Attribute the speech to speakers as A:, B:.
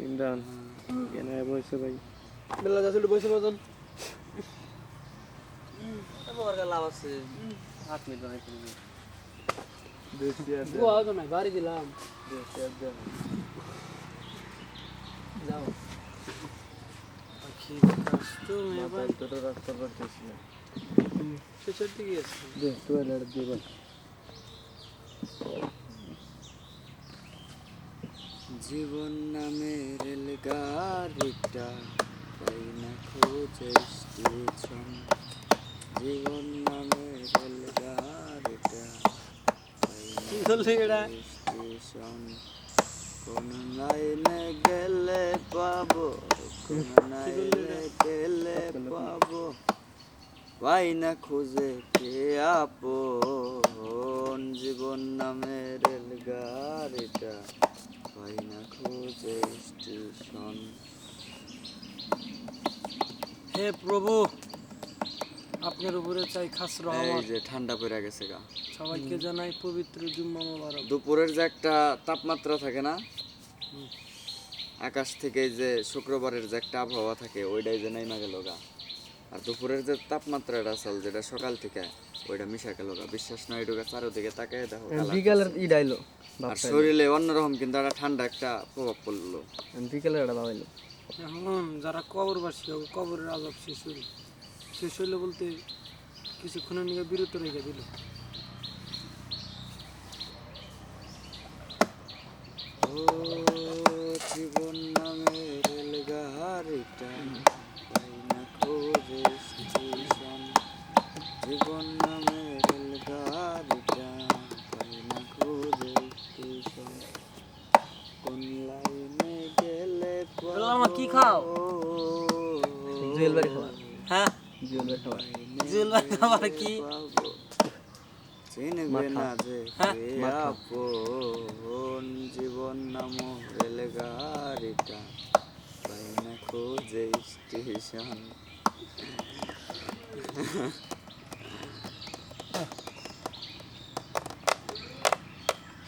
A: ইমরান কেন বসে ভাই
B: বেলা যাচ্ছে বসে মতন
C: লাভ আছে
B: নাই বাড়ি দিলাম যাও
C: পাখি
A: রাস্তা
B: শেষের দিকে আছে
A: দে টয়লেট দিয়ে
C: জীবন নামে রেলগাড়িটা পাই না খোঁজে স্টেশন জীবন নামে রেলগাড়িটা স্টেশন কোন লাইনে গেলে পাবো কোন লাইনে গেলে পাবো পাই না খুঁজে কে আপন? জীবন নামে রেলগাড়িটা। পাই না খুঁজে স্টেশন
B: হে প্রভু আপনার উপরে চাই খাস
C: এই যে ঠান্ডা পড়ে গেছে গা।
B: সবাইকে জানাই পবিত্র জুম্মা মোবারক।
C: দুপুরের যে একটা তাপমাত্রা থাকে না আকাশ থেকে যে শুক্রবারের যে একটা আবহাওয়া থাকে ওইটাই যে নাইমা গেল গা। আর দুপুরের যে তাপমাত্রাটা চল যেটা সকাল থেকে ওইটা মিশা গেল গা। বিশ্বাস নয় এটুকু চারোদিকে তাকায় দেখো কালা।
A: বিকালের ই ডাইলো
C: আর শরীরে অন্যরকম কিন্তু একটা ঠান্ডা একটা প্রভাব পড়ল।
A: বিকালের এটা বাবাইলো
B: এখন যারা কবরবাসী হবে কবরের আজাব শেষ হইল। শেষ হইল বলতে কিছুক্ষণের নিয়ে বিরত রেখে দিল।
C: ও জীবন নামে রেলগাড়িটা পাই না খোঁজে স্টেশন জীবন নামে রেলগাড়িটা পাই না খোঁজে স্টেশন কোন লাইনে গেলে
B: বললাম, মা, কি খাও?
A: খাবার।
B: হ্যাঁ?
A: খাবার।
B: কি?
C: চিনবে না যে
B: হ্যাঁ?
C: আপন জীবন নাম রেলগাড়িটা পাই না খোঁজে স্টেশন।